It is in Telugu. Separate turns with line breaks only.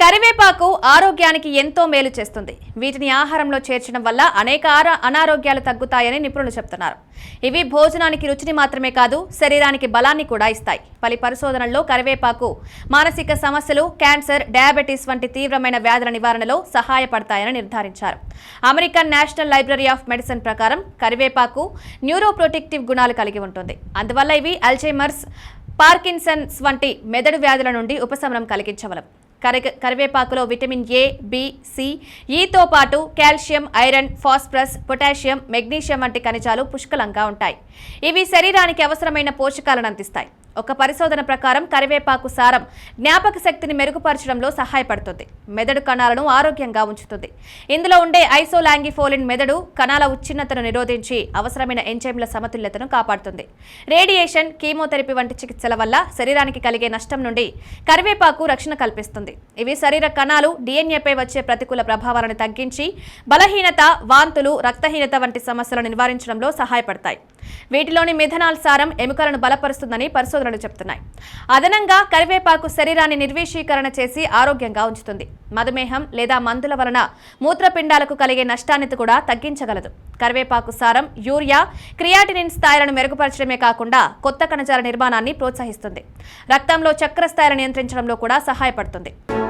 కరివేపాకు ఆరోగ్యానికి ఎంతో మేలు చేస్తుంది. వీటిని ఆహారంలో చేర్చడం వల్ల అనేక అనారోగ్యాలు తగ్గుతాయని నిపుణులు చెప్తున్నారు. ఇవి భోజనానికి రుచిని మాత్రమే కాదు శరీరానికి బలాన్ని కూడా ఇస్తాయి. పలు పరిశోధనల్లో కరివేపాకు మానసిక సమస్యలు క్యాన్సర్ డయాబెటీస్ వంటి తీవ్రమైన వ్యాధుల నివారణలో సహాయపడతాయని నిర్ధారించారు. American national library of medicine ప్రకారం కరివేపాకు న్యూరోప్రొటెక్టివ్ గుణాలు కలిగి ఉంటుంది. అందువల్ల ఇవి అల్జైమర్స్ పార్కిన్సన్స్ వంటి మెదడు వ్యాధుల నుండి ఉపశమనం కలిగించగలవు కరివేపాకులో vitamin A B C e ఈతో పాటు calcium iron phosphorus potassium magnesium వంటి ఖనిజాలు పుష్కలంగా ఉంటాయి. ఇవి శరీరానికి అవసరమైన పోషకాలను అందిస్తాయి. ఒక పరిశోధన ప్రకారం కరివేపాకు సారం జ్ఞాపక శక్తిని మెరుగుపరచడంలో సహాయపడుతుంది. మెదడు కణాలను ఆరోగ్యంగా ఉంచుతుంది. ఇందులో ఉండే ఐసోలాంగిఫోలిన్ మెదడు కణాల ఉచ్ఛిన్నతను నిరోధించి అవసరమైన ఎంజైమ్ల సమతుల్యతను కాపాడుతుంది. రేడియేషన్ కీమోథెరపీ వంటి చికిత్సల వల్ల శరీరానికి కలిగే నష్టం నుండి కరివేపాకు రక్షణ కల్పిస్తుంది. ఇవి శరీర కణాలు డిఎన్ఏపై వచ్చే ప్రతికూల ప్రభావాలను తగ్గించి బలహీనత వాంతులు రక్తహీనత వంటి సమస్యలను నివారించడంలో సహాయపడతాయి. వీటిలోని మిథనాల్ సారం ఎముకలను బలపరుస్తుందని పరిశోధనలు చెప్తున్నాయి. అదనంగా కరివేపాకు శరీరాన్ని నిర్వీషీకరణ చేసి ఆరోగ్యంగా ఉంచుతుంది. మధుమేహం లేదా మందుల వలన మూత్రపిండాలకు కలిగే నష్టాన్ని కూడా తగ్గించగలదు. కరివేపాకు సారం యూరియా క్రియాటినిన్ స్థాయిలను మెరుగుపరచడమే కాకుండా కొత్త కణజాల నిర్మాణాన్ని ప్రోత్సహిస్తుంది. రక్తంలో చక్కెర స్థాయిలను నియంత్రించడంలో కూడా సహాయపడుతుంది. you.